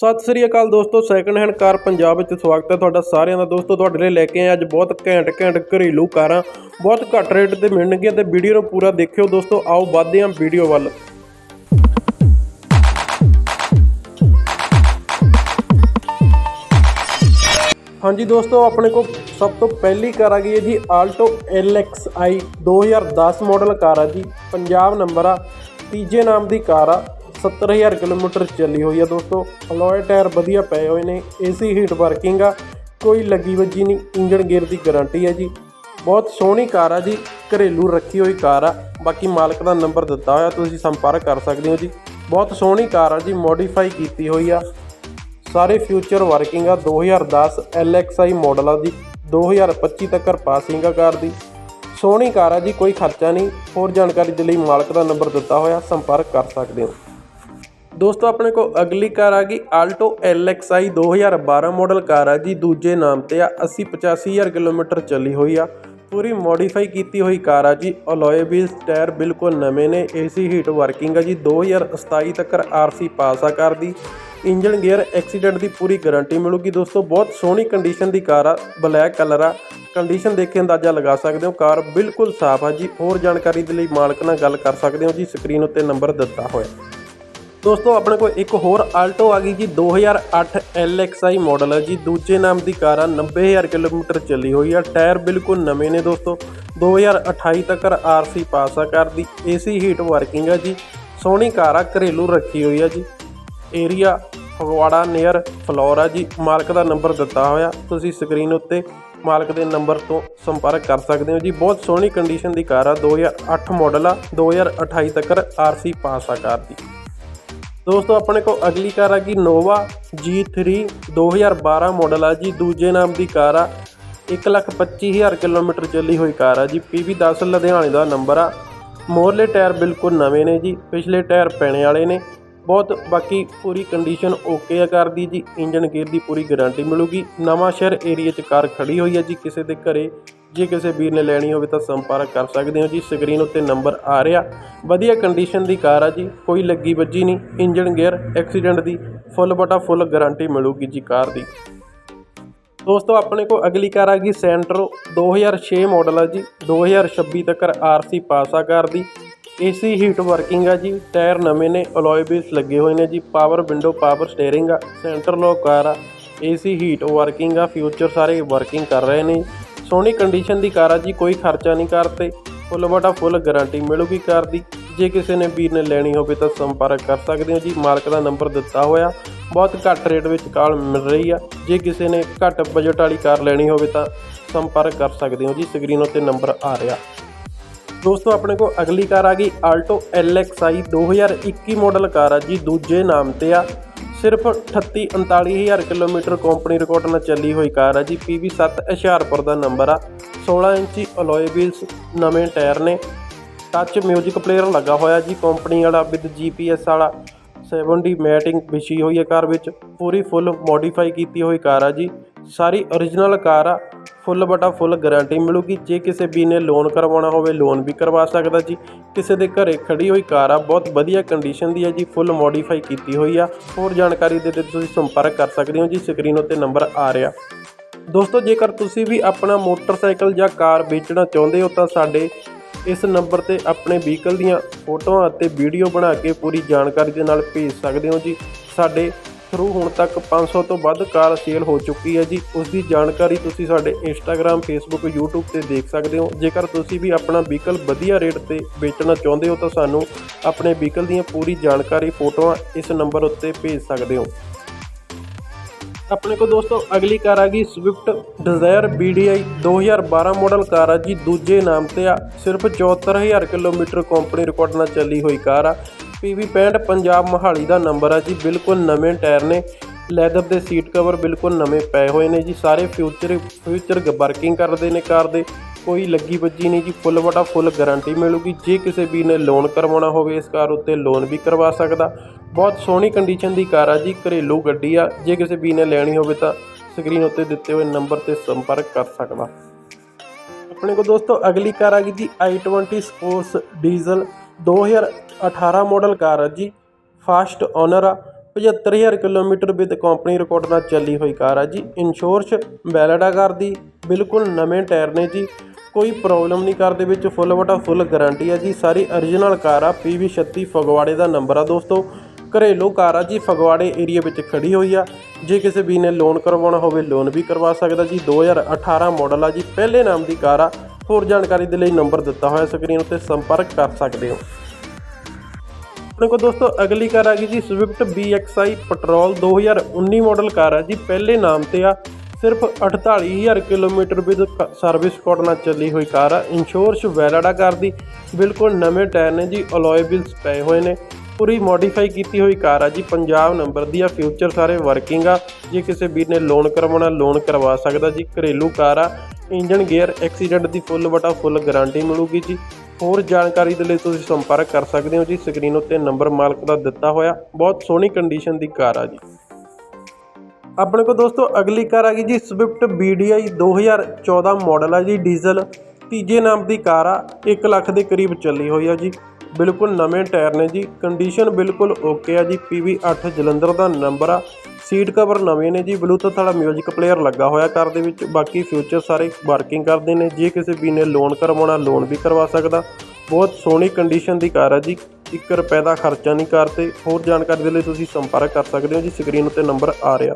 ਸਤਿ ਸ੍ਰੀ ਅਕਾਲ ਦੋਸਤੋ second hand car Punjab ਵਿੱਚ ਸਵਾਗਤ ਹੈ ਤੁਹਾਡਾ ਸਾਰਿਆਂ ਦਾ। ਦੋਸਤੋ, ਤੁਹਾਡੇ ਲਈ ਲੈ ਕੇ ਆਏ ਅੱਜ ਬਹੁਤ ਘੈਂਟ ਘੈਂਟ ਘਰੇਲੂ ਕਾਰਾਂ, ਬਹੁਤ ਘੱਟ ਰੇਟ ਤੇ ਮਿਲਣਗੀਆਂ ਤੇ ਵੀਡੀਓ ਨੂੰ ਪੂਰਾ ਦੇਖਿਓ। ਦੋਸਤੋ, ਆਓ ਵੱਧਦੇ ਹਾਂ ਵੀਡੀਓ ਵੱਲ। ਹਾਂਜੀ ਦੋਸਤੋ, ਆਪਣੇ ਕੋਲ ਸਭ ਤੋਂ ਪਹਿਲੀ ਕਾਰ ਆ ਗਈ ਹੈ ਜੀ ਆਲਟੋ LXi 2010 ਮਾਡਲ ਕਾਰ ਆ ਜੀ। ਪੰਜਾਬ ਨੰਬਰ ਆ, ਤੀਜੇ ਨਾਮ ਦੀ ਕਾਰ ਆ। 70000 ਕਿਲੋਮੀਟਰ ਚੱਲੀ ਹੋਈ ਆ ਦੋਸਤੋ। ਅਲੋਏ ਟਾਇਰ ਵਧੀਆ ਪਏ ਹੋਏ ਨੇ ਏਸੀ ਹੀਟ ਵਰਕਿੰਗ ਆ, ਕੋਈ ਲੱਗੀ ਵੱਜੀ ਨਹੀਂ ਇੰਜਨ ਗੇਅਰ ਦੀ ਗਾਰੰਟੀ ਹੈ ਜੀ। ਬਹੁਤ ਸੋਹਣੀ ਕਾਰ ਆ ਜੀ, ਘਰੇਲੂ ਰੱਖੀ ਹੋਈ ਕਾਰ ਆ। ਬਾਕੀ ਮਾਲਕ ਦਾ ਨੰਬਰ ਦਿੱਤਾ ਹੋਇਆ, ਤੁਸੀਂ ਸੰਪਰਕ ਕਰ ਸਕਦੇ ਹੋ ਜੀ। ਬਹੁਤ ਸੋਹਣੀ ਕਾਰ ਆ ਜੀ ਮੋਡੀਫਾਈ ਕੀਤੀ ਹੋਈ ਆ। ਸਾਰੇ ਫਿਊਚਰ ਵਰਕਿੰਗ ਆ 2010 LXi ਮਾਡਲ ਆ ਜੀ 2025 ਤੱਕ ਪਾਸਿੰਗ ਆ ਕਾਰ ਦੀ। ਸੋਹਣੀ ਕਾਰ ਆ ਜੀ, ਕੋਈ ਖਰਚਾ ਨਹੀਂ। ਹੋਰ ਜਾਣਕਾਰੀ ਦੇ ਲਈ ਮਾਲਕ ਦਾ ਨੰਬਰ ਦਿੱਤਾ ਹੋਇਆ, ਸੰਪਰਕ ਕਰ ਸਕਦੇ ਹੋ। ਦੋਸਤੋ, ਆਪਣੇ ਕੋਲ ਅਗਲੀ ਕਾਰ ਆ ਗਈ ਆਲਟੋ LXi 2012 ਮਾਡਲ ਕਾਰ ਆ ਜੀ। ਦੂਜੇ ਨਾਮ ਤੇ ਆ 80 85000 ਕਿਲੋਮੀਟਰ ਚੱਲੀ ਹੋਈ ਆ। ਪੂਰੀ ਮੋਡੀਫਾਈ ਕੀਤੀ ਹੋਈ ਕਾਰ ਆ ਜੀ। ਅਲੋਏ ਵੀਲਸ ਟਾਇਰ ਬਿਲਕੁਲ ਨਵੇਂ ਨੇ। ਏਸੀ ਹੀਟ ਵਰਕਿੰਗ ਆ ਜੀ। 2027 ਤੱਕ ਆਰਸੀ ਪਾਸ ਆ ਕਾਰ ਦੀ। ਇੰਜਨ ਗੇਅਰ ਐਕਸੀਡੈਂਟ ਦੀ ਪੂਰੀ ਗਾਰੰਟੀ ਮਿਲੂਗੀ ਦੋਸਤੋ। ਬਹੁਤ ਸੋਹਣੀ ਕੰਡੀਸ਼ਨ ਦੀ ਕਾਰ ਆ ਬਲੈਕ ਕਲਰ ਆ। ਕੰਡੀਸ਼ਨ ਦੇਖ ਕੇ ਅੰਦਾਜ਼ਾ ਲਗਾ ਸਕਦੇ ਹੋ। ਕਾਰ ਬਿਲਕੁਲ ਸਾਫ਼ ਆ ਜੀ। ਹੋਰ ਜਾਣਕਾਰੀ ਦੇ ਲਈ ਮਾਲਕ ਨਾਲ ਗੱਲ ਕਰ ਸਕਦੇ ਹੋ ਜੀ। ਸਕਰੀਨ ਉੱਤੇ ਨੰਬਰ ਦਿੱਤਾ ਹੋਇਆ। ਦੋਸਤੋ, ਆਪਣੇ ਕੋਲ ਇੱਕ ਹੋਰ ਆਲਟੋ ਆ ਗਈ ਜੀ 2008 LXi ਮਾਡਲ। ਹੈ ਜੀ, ਦੂਜੇ ਨਾਮ ਦੀ ਕਾਰ ਆ 90000 ਕਿਲੋਮੀਟਰ ਚੱਲੀ ਹੋਈ ਆ। ਟਾਇਰ ਬਿਲਕੁਲ ਨਵੇਂ ਨੇ ਦੋਸਤੋ। 2028 ਤੱਕ ਆਰਸੀ ਪਾਸ ਆ ਕਰਦੀ ਏਸੀ ਹੀਟ ਵਰਕਿੰਗ ਆ ਜੀ। ਸੋਹਣੀ ਕਾਰ ਆ, ਘਰੇਲੂ ਰੱਖੀ ਹੋਈ ਆ ਜੀ। ਏਰੀਆ ਫਗਵਾੜਾ ਨੀਅਰ ਫਲੋਰਾ ਜੀ। ਮਾਲਕ ਦਾ ਨੰਬਰ ਦਿੱਤਾ ਹੋਇਆ। ਤੁਸੀਂ ਸਕਰੀਨ ਉੱਤੇ ਮਾਲਕ ਦੇ ਨੰਬਰ ਤੋਂ ਸੰਪਰਕ ਕਰ ਸਕਦੇ ਹੋ ਜੀ। ਬਹੁਤ ਸੋਹਣੀ ਕੰਡੀਸ਼ਨ ਦੀ ਕਾਰ ਆ 2008 ਮਾਡਲ ਆ 2028 ਤੱਕ ਆਰਸੀ ਪਾਸ ਆ ਕਾਰ ਦੀ। ਦੋਸਤੋ, ਆਪਣੇ ਕੋਲ ਅਗਲੀ ਕਾਰ ਆ ਗਈ ਨੋਵਾ G3 2012 ਮਾਡਲ ਆ ਜੀ। ਦੂਜੇ ਨਾਮ ਦੀ ਕਾਰ ਆ। 125000 ਕਿਲੋਮੀਟਰ ਚੱਲੀ ਹੋਈ ਕਾਰ ਆ ਜੀ। PV10 ਲੁਧਿਆਣੇ ਦਾ ਨੰਬਰ ਆ। ਮੋਰਲੇ ਟਾਇਰ ਬਿਲਕੁਲ ਨਵੇਂ ਨੇ ਜੀ। ਪਿਛਲੇ ਟਾਇਰ ਪੈਣੇ ਵਾਲੇ ਨੇ। ਬਹੁਤ, ਬਾਕੀ ਪੂਰੀ ਕੰਡੀਸ਼ਨ ਓਕੇ ਆ ਕਾਰ ਦੀ ਜੀ। ਇੰਜਨ ਗੇਅਰ ਦੀ ਪੂਰੀ ਗਾਰੰਟੀ ਮਿਲੂਗੀ। ਨਵਾਂ ਸ਼ਹਿਰ ਏਰੀਆ 'ਚ ਕਾਰ ਖੜੀ ਹੋਈ ਹੈ ਜੀ। ਕਿਸੇ ਦੇ ਘਰੇ ਜੇ ਕਿਸੇ ਵੀਰ ਨੇ ਲੈਣੀ ਹੋਵੇ ਤਾਂ ਸੰਪਰਕ ਕਰ ਸਕਦੇ ਹੋ ਜੀ। ਸਕਰੀਨ ਉੱਤੇ ਨੰਬਰ ਆ ਰਿਹਾ। ਵਧੀਆ ਕੰਡੀਸ਼ਨ ਦੀ ਕਾਰ ਆ ਜੀ। ਕੋਈ ਲੱਗੀ ਵੱਜੀ ਨਹੀਂ। ਇੰਜਨ ਗੇਅਰ ਐਕਸੀਡੈਂਟ ਦੀ ਫੁੱਲ ਬਟਾ ਫੁੱਲ ਗਾਰੰਟੀ ਮਿਲੂਗੀ ਜੀ ਕਾਰ ਦੀ। ਦੋਸਤੋ, ਆਪਣੇ ਕੋਲ ਅਗਲੀ ਕਾਰ ਆ ਗਈ ਸੈਂਟਰੋ 2006 ਮਾਡਲ ਆ ਜੀ। 2026 ਤੱਕ ਆਰਸੀ ਪਾਸ ਆ ਕਾਰ ਦੀ। ਏਸੀ ਹੀਟ ਵਰਕਿੰਗ ਆ ਜੀ, ਟਾਇਰ ਨਵੇਂ ਨੇ ਅਲੋਏ ਵੀਲਸ ਲੱਗੇ ਹੋਏ ਨੇ ਜੀ ਪਾਵਰ ਵਿੰਡੋ ਪਾਵਰ ਸਟੀਅਰਿੰਗ ਆ ਸੈਂਟਰ ਲੋਕ ਕਾਰ ਆ, ਏਸੀ ਹੀਟ ਵਰਕਿੰਗ ਆ ਫਿਊਚਰ ਸਾਰੇ ਵਰਕਿੰਗ ਕਰ ਰਹੇ ਨੇ ਸੋਹਣੀ ਕੰਡੀਸ਼ਨ ਦੀ ਕਾਰ ਆ ਜੀ, ਕੋਈ ਖਰਚਾ ਨਹੀਂ ਕਰਤੇ ਫੁੱਲ ਬਟਾ ਫੁੱਲ ਗਾਰੰਟੀ ਮਿਲੂਗੀ ਕਾਰ ਦੀ। ਜੇ ਕਿਸੇ ਨੇ ਵੀਰ ਨੇ ਲੈਣੀ ਹੋਵੇ ਤਾਂ ਸੰਪਰਕ ਕਰ ਸਕਦੇ ਹੋ ਜੀ, ਮਾਲਕ ਦਾ ਨੰਬਰ ਦਿੱਤਾ ਹੋਇਆ, ਬਹੁਤ ਘੱਟ ਰੇਟ ਵਿੱਚ ਕਾਰ ਮਿਲ ਰਹੀ ਆ। ਜੇ ਕਿਸੇ ਨੇ ਘੱਟ ਬਜਟ ਵਾਲੀ ਕਾਰ ਲੈਣੀ ਹੋਵੇ ਤਾਂ ਸੰਪਰਕ ਕਰ ਸਕਦੇ ਹੋ ਜੀ ਸਕਰੀਨ ਉੱਤੇ ਨੰਬਰ ਆ ਰਿਹਾ। ਦੋਸਤੋ, ਆਪਣੇ ਕੋਲ ਅਗਲੀ ਕਾਰ ਆ ਗਈ ਆਲਟੋ LXi 2021 ਮਾਡਲ ਕਾਰ ਆ ਜੀ, ਦੂਜੇ ਨਾਮ ਤੇ ਆ। ਸਿਰਫ 38 39000 ਕਿਲੋਮੀਟਰ ਕੰਪਨੀ ਰਿਕਾਰਡ ਨਾਲ ਚੱਲੀ ਹੋਈ ਕਾਰ ਆ ਜੀ PV7 ਹੁਸ਼ਿਆਰਪੁਰ ਦਾ ਨੰਬਰ ਆ। 16 ਇੰਚੀ ਅਲੋਏ ਵੀਲਸ ਨਵੇਂ ਟਾਇਰ ਨੇ। ਟੱਚ 뮤직 ਪਲੇਅਰ ਲੱਗਾ ਹੋਇਆ ਜੀ ਕੰਪਨੀ ਵਾਲਾ ਵਿਦ GPS ਵਾਲਾ। 7D ਮੈਟਿੰਗ ਵਿਛੀ ਹੋਈ ਹੈ ਕਾਰ ਵਿੱਚ, ਪੂਰੀ ਫੁੱਲ ਮੋਡੀਫਾਈ ਕੀਤੀ ਹੋਈ ਕਾਰ ਆ ਜੀ। ਸਾਰੀ origignal ਕਾਰ ਆ ਫੁੱਲ ਬਟਾ ਫੁੱਲ ਗਾਰੰਟੀ ਮਿਲੂਗੀ। ਜੇ ਕਿਸੇ ਵੀ ਨੇ ਲੋਨ ਕਰਵਾਉਣਾ ਹੋਵੇ ਲੋਨ ਵੀ ਕਰਵਾ ਸਕਦਾ ਜੀ। ਕਿਸੇ ਦੇ ਘਰੇ ਖੜੀ ਹੋਈ ਕਾਰ ਆ, ਬਹੁਤ ਵਧੀਆ ਕੰਡੀਸ਼ਨ ਦੀ ਆ ਜੀ ਫੁੱਲ ਮੋਡੀਫਾਈ ਕੀਤੀ ਹੋਈ ਆ। ਹੋਰ ਜਾਣਕਾਰੀ ਦੇ ਲਈ ਤੁਸੀਂ ਸੰਪਰਕ ਕਰ ਸਕਦੇ ਹੋ ਜੀ ਸਕਰੀਨ ਉੱਤੇ ਨੰਬਰ ਆ ਰਿਹਾ। ਦੋਸਤੋ, ਜੇਕਰ ਤੁਸੀਂ ਵੀ ਆਪਣਾ ਮੋਟਰਸਾਈਕਲ ਜਾਂ ਕਾਰ ਵੇਚਣਾ ਚਾਹੁੰਦੇ ਹੋ, ਤਾਂ ਸਾਡੇ ਇਸ ਨੰਬਰ ਤੇ ਆਪਣੇ ਵਹੀਕਲ ਦੀਆਂ ਫੋਟੋਆਂ ਅਤੇ ਵੀਡੀਓ ਬਣਾ ਕੇ ਪੂਰੀ ਜਾਣਕਾਰੀ ਦੇ ਨਾਲ ਭੇਜ ਸਕਦੇ ਹੋ ਜੀ। ਸਾਡੇ ਥਰੂ ਹੁਣ ਤੱਕ 500 ਤੋਂ ਵੱਧ ਕਾਰ ਸੇਲ ਹੋ ਚੁੱਕੀ ਹੈ ਜੀ। ਉਸ ਦੀ ਜਾਣਕਾਰੀ ਤੁਸੀਂ ਸਾਡੇ ਇੰਸਟਾਗ੍ਰam ਫੇਸਬੁੱਕ YouTube ਤੇ ਦੇਖ ਸਕਦੇ ਹੋ। ਜੇਕਰ ਤੁਸੀਂ ਵੀ ਆਪਣਾ ਵਹੀਕਲ ਵਧੀਆ ਰੇਟ ਤੇ ਵੇਚਣਾ ਚਾਹੁੰਦੇ ਹੋ, ਤਾਂ ਸਾਨੂੰ ਆਪਣੇ ਵਹੀਕਲ ਦੀਆਂ ਪੂਰੀ ਜਾਣਕਾਰੀ, ਫੋਟੋਆਂ ਇਸ ਨੰਬਰ ਉੱਤੇ ਭੇਜ ਸਕਦੇ ਹੋ। ਆਪਣੇ ਕੋਲ ਦੋਸਤੋ, ਅਗਲੀ ਕਾਰ ਆ ਗਈ Swift Dzire BDI 2012 model car ਆ ਜੀ। ਦੂਜੇ ਨਾਮ ਤੇ ਆ, ਸਿਰਫ 74000 ਕਿਲੋਮੀਟਰ ਕੰਪਨੀ ਰਿਕਾਰਡ ਨਾਲ ਚੱਲੀ ਹੋਈ ਕਾਰ ਆ। PV 65 ਪੰਜਾਬ ਮੋਹਾਲੀ ਦਾ ਨੰਬਰ ਆ ਜੀ। ਬਿਲਕੁਲ ਨਵੇਂ ਟਾਇਰ ਨੇ। ਲੈਦਰ ਦੇ ਸੀਟ ਕਵਰ ਬਿਲਕੁਲ ਨਵੇਂ ਪਏ ਹੋਏ ਨੇ ਜੀ। ਸਾਰੇ ਫਿਊਚਰ ਫਿਊਚਰ ਵਰਕਿੰਗ ਕਰਦੇ ਨੇ ਕਾਰ ਦੇ। ਕੋਈ ਲੱਗੀ ਵੱਜੀ ਨਹੀਂ ਜੀ। ਫੁੱਲ ਵਟਾ ਫੁੱਲ ਗਾਰੰਟੀ ਮਿਲੂਗੀ। ਜੇ ਕਿਸੇ ਵੀ ਨੇ ਲੋਨ ਕਰਵਾਉਣਾ ਹੋਵੇ ਇਸ ਕਾਰ ਉੱਤੇ, ਲੋਨ ਵੀ ਕਰਵਾ ਸਕਦਾ। ਬਹੁਤ ਸੋਹਣੀ ਕੰਡੀਸ਼ਨ ਦੀ ਕਾਰ ਆ ਜੀ। ਘਰੇਲੂ ਗੱਡੀ ਆ। ਜੇ ਕਿਸੇ ਵੀ ਨੇ ਲੈਣੀ ਹੋਵੇ ਤਾਂ ਸਕਰੀਨ ਉੱਤੇ ਦਿੱਤੇ ਹੋਏ ਨੰਬਰ ਤੇ ਸੰਪਰਕ ਕਰ ਸਕਦਾ। ਆਪਣੇ ਕੋਲ ਦੋਸਤੋ, ਅਗਲੀ ਕਾਰ ਆ ਗਈ ਜੀ। i20 sports diesel 2018 model car ਆ ਜੀ। ਫਾਸਟ ਓਨਰ ਆ 75000 ਕਿਲੋਮੀਟਰ ਵਿਦ ਕੰਪਨੀ ਰਿਕਾਰਡ ਨਾਲ ਚੱਲੀ ਹੋਈ ਕਾਰ ਆ ਜੀ। ਇੰਸ਼ੋਰਸ ਵੈਲਿਡ ਆ ਕਾਰ ਦੀ, ਬਿਲਕੁਲ ਨਵੇਂ ਟਾਇਰ ਨੇ ਜੀ। ਕੋਈ ਪ੍ਰੋਬਲਮ ਨਹੀਂ ਕਾਰ ਦੇ ਵਿੱਚ ਫੁੱਲ ਵਟਾ ਫੁੱਲ ਗਾਰੰਟੀ ਆ ਜੀ। ਸਾਰੀ origignal ਕਾਰ ਆ PV36 ਫਗਵਾੜੇ ਦਾ ਨੰਬਰ ਆ ਦੋਸਤੋ। ਘਰੇਲੂ ਕਾਰ ਆ ਜੀ, ਫਗਵਾੜੇ ਏਰੀਆ ਵਿੱਚ ਖੜੀ ਹੋਈ ਆ। ਜੇ ਕਿਸੇ ਵੀ ਨੇ ਲੋਨ ਕਰਵਾਉਣਾ ਹੋਵੇ ਲੋਨ ਵੀ ਕਰਵਾ ਸਕਦਾ ਜੀ। 2018 ਮਾਡਲ ਆ ਜੀ। ਪਹਿਲੇ ਨਾਮ ਦੀ ਕਾਰ ਆ ਹੋਰ ਜਾਣਕਾਰੀ ਦੇ ਲਈ ਨੰਬਰ ਦਿੱਤਾ ਹੋਇਆ ਸਕਰੀਨ ਉੱਤੇ ਸੰਪਰਕ ਕਰ ਸਕਦੇ ਹੋ। ਆਪਣੇ ਕੋਲ ਦੋਸਤੋ, ਅਗਲੀ ਕਾਰ ਆ ਗਈ ਜੀ Swift BXI petrol 2019 model car ਆ ਜੀ। ਪਹਿਲੇ ਨਾਮ ਤੇ ਆ, ਸਿਰਫ 48000 ਕਿਲੋਮੀਟਰ ਵਿਦ ਸਰਵਿਸ ਕੋਡ ਨਾਲ ਚੱਲੀ ਹੋਈ ਕਾਰ ਆ। ਇੰਸ਼ੋਰੈਂਸ ਵੈਲਿਡ ਆ ਕਾਰ ਦੀ ਬਿਲਕੁਲ ਨਵੇਂ ਟਾਇਰ ਨੇ ਜੀ ਅਲੋਏ ਵੀਲਸ ਪਏ ਹੋਏ ਨੇ। ਪੂਰੀ ਮੋਡੀਫਾਈ ਕੀਤੀ ਹੋਈ ਕਾਰ ਆ ਜੀ, ਪੰਜਾਬ ਨੰਬਰ ਦੀ ਆ ਫਿਊਚਰ ਸਾਰੇ ਵਰਕਿੰਗ ਆ। ਜੇ ਕਿਸੇ ਵੀਰ ਨੇ ਲੋਨ ਕਰਵਾਉਣਾ ਲੋਨ ਕਰਵਾ ਸਕਦਾ ਜੀ, ਘਰੇਲੂ ਕਾਰ ਆ। ਇੰਜਨ ਗੇਅਰ ਐਕਸੀਡੈਂਟ ਦੀ ਫੁੱਲ ਵਟਾ ਫੁੱਲ ਗਾਰੰਟੀ ਮਿਲੂਗੀ ਜੀ। ਹੋਰ ਜਾਣਕਾਰੀ ਦੇ ਲਈ ਤੁਸੀਂ ਸੰਪਰਕ ਕਰ ਸਕਦੇ ਹੋ ਜੀ ਸਕਰੀਨ ਉੱਤੇ ਨੰਬਰ ਮਾਲਕ ਦਾ ਦਿੱਤਾ ਹੋਇਆ, ਬਹੁਤ ਸੋਹਣੀ ਕੰਡੀਸ਼ਨ ਦੀ ਕਾਰ ਆ ਜੀ। ਆਪਣੇ ਕੋਲ ਦੋਸਤੋ ਅਗਲੀ ਕਾਰ ਆ ਗਈ ਜੀ ਸਵਿਫਟ BDI 2014 ਮਾਡਲ ਆ ਜੀ ਡੀਜ਼ਲ ਤੀਜੇ ਨਾਮ ਦੀ ਕਾਰ ਆ 1 ਲੱਖ ਦੇ ਕਰੀਬ ਚੱਲੀ ਹੋਈ ਆ ਜੀ। ਬਿਲਕੁਲ ਨਵੇਂ ਟਾਇਰ ਨੇ ਜੀ। ਕੰਡੀਸ਼ਨ ਬਿਲਕੁਲ ਓਕੇ ਆ ਜੀ। PV8 ਜਲੰਧਰ ਦਾ ਨੰਬਰ ਆ। ਸੀਟ ਕਵਰ ਨਵੇਂ ਨੇ ਜੀ। ਬਲੂਟੁੱਥ ਵਾਲਾ 뮤직 ਪਲੇਅਰ ਲੱਗਾ ਹੋਇਆ ਕਾਰ ਦੇ ਵਿੱਚ। ਬਾਕੀ ਫਿਊਚਰ ਸਾਰੇ ਵਰਕਿੰਗ ਕਰਦੇ ਨੇ। ਜੇ ਕਿਸੇ ਵੀ ਨੇ ਲੋਨ ਕਰਵਾਉਣਾ ਲੋਨ ਵੀ ਕਰਵਾ ਸਕਦਾ। ਬਹੁਤ ਸੋਹਣੀ ਕੰਡੀਸ਼ਨ ਦੀ ਕਾਰ ਆ ਜੀ। 1 ਰੁਪਏ ਦਾ ਖਰਚਾ ਨਹੀਂ ਕਾਰ ਤੇ। ਹੋਰ ਜਾਣਕਾਰੀ ਦੇ ਲਈ ਤੁਸੀਂ ਸੰਪਰਕ ਕਰ ਸਕਦੇ ਹੋ ਜੀ। ਸਕਰੀਨ ਉੱਤੇ ਨੰਬਰ ਆ ਰਿਹਾ।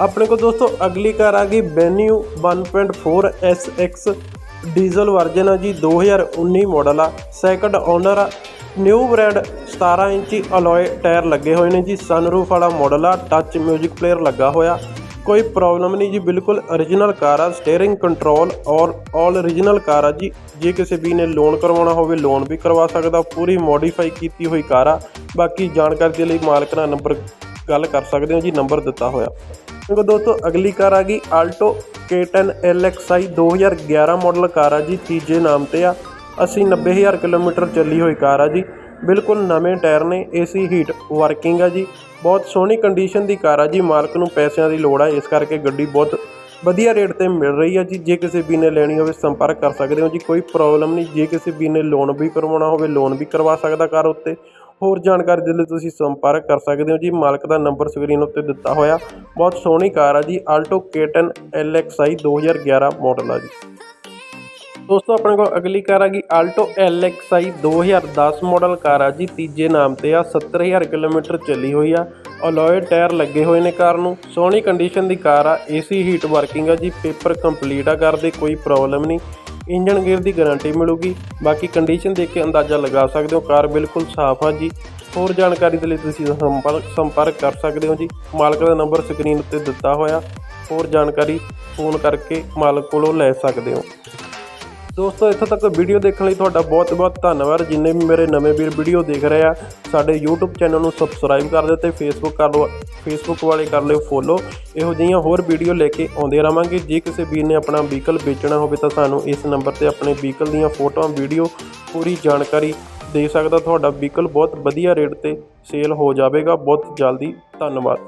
ਆਪਣੇ ਕੋਲ ਦੋਸਤੋ, ਅਗਲੀ ਕਾਰ ਆ ਗਈ ਬੈਨਿਊ 1.4 SX ਡੀਜ਼ਲ ਵਰਜਨ ਆ ਜੀ 2019 ਮਾਡਲ ਆ। ਸੈਕੰਡ ਓਨਰ ਆ। ਨਿਊ ਬ੍ਰਾਂਡ 17 ਇੰਚੀ ਅਲੋਏ ਟਾਇਰ ਲੱਗੇ ਹੋਏ ਨੇ ਜੀ। ਸਨਰੂਫ ਵਾਲਾ ਮਾਡਲ ਆ। ਟੱਚ 뮤직 ਪਲੇਅਰ ਲੱਗਾ ਹੋਇਆ। ਕੋਈ ਪ੍ਰੋਬਲਮ ਨਹੀਂ ਜੀ, ਬਿਲਕੁਲ origignal ਕਾਰ ਆ। ਸਟੀਅਰਿੰਗ ਕੰਟਰੋਲ ਔਰ ਆਲ origignal ਕਾਰ ਆ ਜੀ। ਜੇ ਕਿਸੇ ਵੀ ਨੇ ਲੋਨ ਕਰਵਾਉਣਾ ਹੋਵੇ ਲੋਨ ਵੀ ਕਰਵਾ ਸਕਦਾ। ਪੂਰੀ ਮੋਡੀਫਾਈ ਕੀਤੀ ਹੋਈ ਕਾਰ ਆ। ਬਾਕੀ ਜਾਣਕਾਰੀ ਦੇ ਲਈ ਮਾਲਕ ਨਾਲ ਨੰਬਰ ਗੱਲ ਕਰ ਸਕਦੇ ਹੋ ਜੀ ਨੰਬਰ ਦਿੱਤਾ ਹੋਇਆ। ਦੇਖੋ ਦੋਸਤੋ, ਅਗਲੀ ਕਾਰ ਆ ਗਈ Alto K10 LXI 2011 model car ਆ ਜੀ, ਤੀਜੇ ਨਾਮ ਤੇ ਆ। 80 90000 ਕਿਲੋਮੀਟਰ ਚੱਲੀ ਹੋਈ ਕਾਰ ਆ ਜੀ। ਬਿਲਕੁਲ ਨਵੇਂ ਟਾਇਰ ਨੇ AC ਹੀਟ ਵਰਕਿੰਗ ਆ ਜੀ। ਬਹੁਤ ਸੋਹਣੀ ਕੰਡੀਸ਼ਨ ਦੀ ਕਾਰ ਆ ਜੀ, ਮਾਲਕ ਨੂੰ ਪੈਸਿਆਂ ਦੀ ਲੋੜ ਆ, ਇਸ ਕਰਕੇ ਗੱਡੀ ਬਹੁਤ ਵਧੀਆ ਰੇਟ ਤੇ ਮਿਲ ਰਹੀ ਆ ਜੀ। ਜੇ ਕਿਸੇ ਵੀ ਨੇ ਲੈਣੀ ਹੋਵੇ, ਸੰਪਰਕ ਕਰ ਸਕਦੇ ਹੋ ਜੀ, ਕੋਈ ਪ੍ਰੋਬਲਮ ਨਹੀਂ। ਜੇ ਕਿਸੇ ਵੀ ਨੇ ਲੋਨ ਵੀ ਕਰਵਾਉਣਾ ਹੋਵੇ ਲੋਨ ਵੀ ਕਰਵਾ ਸਕਦਾ ਕਾਰ ਉੱਤੇ। ਹੋਰ ਜਾਣਕਾਰੀ ਦੇ ਲਈ ਤੁਸੀਂ ਸੰਪਰਕ ਕਰ ਸਕਦੇ ਹੋ ਜੀ। ਮਾਲਕ ਦਾ ਨੰਬਰ ਸਕਰੀਨ ਉੱਤੇ ਦਿੱਤਾ ਹੋਇਆ। ਬਹੁਤ ਸੋਹਣੀ ਕਾਰ ਆ ਜੀ। ਆਲਟੋ K10 LXI 2011 ਮਾਡਲ ਆ ਜੀ। ਦੋਸਤੋ, ਆਪਣੇ ਕੋਲ ਅਗਲੀ ਕਾਰ ਆ ਗਈ ਆਲਟੋ LXI 2010 ਮਾਡਲ ਕਾਰ ਆ ਜੀ। ਤੀਜੇ ਨਾਮ ਤੇ ਆ। 70000 ਕਿਲੋਮੀਟਰ ਚੱਲੀ ਹੋਈ ਆ। ਅਲੋਏ ਟਾਇਰ ਲੱਗੇ ਹੋਏ ਨੇ ਕਾਰ ਨੂੰ। ਸੋਹਣੀ ਕੰਡੀਸ਼ਨ ਦੀ ਕਾਰ ਆ। AC ਹੀਟ ਵਰਕਿੰਗ ਆ ਜੀ। ਪੇਪਰ ਕੰਪਲੀਟ ਆ ਕਾਰ ਦੇ। ਕੋਈ ਪ੍ਰੋਬਲਮ ਨਹੀਂ। ਇੰਜਨ ਗੇਅਰ ਦੀ ਗਾਰੰਟੀ ਮਿਲੂਗੀ। ਬਾਕੀ ਕੰਡੀਸ਼ਨ ਦੇਖ ਕੇ ਅੰਦਾਜ਼ਾ ਲਗਾ ਸਕਦੇ ਹੋ। ਕਾਰ ਬਿਲਕੁਲ ਸਾਫ਼ ਆ ਜੀ। ਹੋਰ ਜਾਣਕਾਰੀ ਦੇ ਲਈ ਤੁਸੀਂ ਸੰਪਰਕ ਸੰਪਰਕ ਕਰ ਸਕਦੇ ਹੋ ਜੀ। ਮਾਲਕ ਦਾ ਨੰਬਰ ਸਕਰੀਨ ਉੱਤੇ ਦਿੱਤਾ ਹੋਇਆ। ਹੋਰ ਜਾਣਕਾਰੀ ਫੋਨ ਕਰਕੇ ਮਾਲਕ ਕੋਲੋਂ ਲੈ ਸਕਦੇ ਹੋ। ਦੋਸਤੋ, ਇੱਥੋਂ ਤੱਕ ਵੀਡੀਓ ਦੇਖਣ ਲਈ ਤੁਹਾਡਾ ਬਹੁਤ ਬਹੁਤ ਧੰਨਵਾਦ। ਜਿੰਨੇ ਵੀ ਮੇਰੇ ਨਵੇਂ ਵੀਰ ਵੀਡੀਓ ਦੇਖ ਰਹੇ ਆ, ਸਾਡੇ YouTube ਚੈਨਲ ਨੂੰ ਸਬਸਕ੍ਰਾਈਬ ਕਰ ਦਿਓ ਤੇ Facebook ਕਰ ਲਓ, Facebook ਵਾਲੇ ਕਰ ਲਿਓ ਫੋਲੋ ਇਹੋ ਜਿਹੀਆਂ ਹੋਰ ਵੀਡੀਓ ਲੈ ਕੇ ਆਉਂਦੇ ਰਵਾਂਗੇ। ਜੇ ਕਿਸੇ ਵੀਰ ਨੇ ਆਪਣਾ ਵਹੀਕਲ ਵੇਚਣਾ ਹੋਵੇ ਤਾਂ ਸਾਨੂੰ ਇਸ ਨੰਬਰ ਤੇ ਆਪਣੇ ਵਹੀਕਲ ਦੀਆਂ ਫੋਟੋਆਂ ਵੀਡੀਓ ਪੂਰੀ ਜਾਣਕਾਰੀ ਦੇ ਸਕਦਾ। ਤੁਹਾਡਾ ਵਹੀਕਲ ਬਹੁਤ ਵਧੀਆ ਰੇਟ ਤੇ ਸੇਲ ਹੋ ਜਾਵੇਗਾ। ਬਹੁਤ ਜਲਦੀ ਧੰਨਵਾਦ।